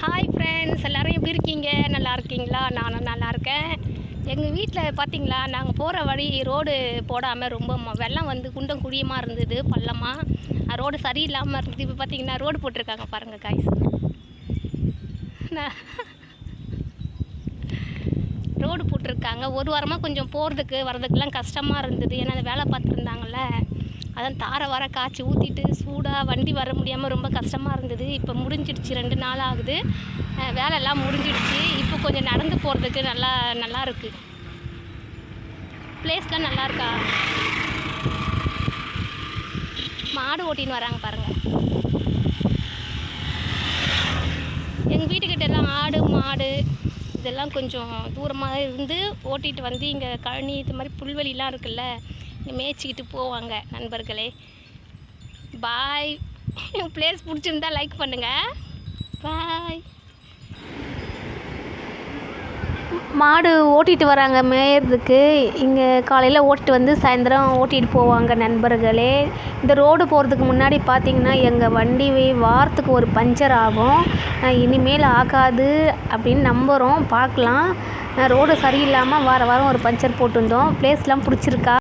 Hi friends எல்லோரும் எப்படி இருக்கீங்க? நல்லா இருக்கீங்களா? நானும் நல்லா இருக்கேன். எங்கள் வீட்டில் பார்த்தீங்களா நாங்கள் போகிற வழி ரோடு போடாமல் ரொம்ப ம- வெள்ளம் வந்து குண்டம் குழியமாக இருந்தது பள்ளமாக ரோடு சரியில்லாமல் இருந்தது. இப்போ பார்த்தீங்கன்னா ரோடு போட்டிருக்காங்க பாருங்கள் காய்ஸ் ரோடு போட்டிருக்காங்க. ஒரு வாரமாக கொஞ்சம் போகிறதுக்கு வர்றதுக்கெலாம் கஷ்டமாக இருந்தது. ஏன்னா அந்த வேலை பார்த்துருந்தாங்கல்ல அதான் தார வர காய்ச்சி ஊற்றிட்டு சூடாக வண்டி வர முடியாமல் ரொம்ப கஷ்டமாக இருந்தது. இப்போ முடிஞ்சிடுச்சு ரெண்டு நாள் ஆகுது. வேலையெல்லாம் முடிஞ்சிடுச்சு. இப்போ கொஞ்சம் நடந்து போகிறதுக்கு நல்லா நல்லா இருக்குது பிளேஸ்லாம் நல்லா இருக்கா? மாடு ஓட்டின்னு வராங்க பாருங்கள் எங்கள் வீட்டுக்கிட்ட எல்லாம் ஆடு மாடு இதெல்லாம் கொஞ்சம் தூரமாக இருந்து ஓட்டிகிட்டு வந்து இங்கே கழனி இது மாதிரி புல்வெளிலாம் இருக்குல்ல மேய்ச்சிக்கிட்டு போவாங்க நண்பர்களே. பாய். பிளேஸ் பிடிச்சிருந்தா லைக் பண்ணுங்கள் பாய். மாடு ஓட்டிகிட்டு வராங்க மேயறதுக்கு. இங்கே காலையில் ஓட்டிட்டு வந்து சாயந்தரம் ஓட்டிகிட்டு போவாங்க நண்பர்களே. இந்த ரோடு போகிறதுக்கு முன்னாடி பார்த்தீங்கன்னா எங்கள் வண்டி வாரத்துக்கு ஒரு பஞ்சர் ஆகும். இனிமேல் ஆகாது அப்படின்னு நம்புகிறோம் பார்க்கலாம். ரோடு சரியில்லாமல் வார வாரம் ஒரு பஞ்சர் போட்டிருந்தோம். பிளேஸ்லாம் பிடிச்சிருக்கா?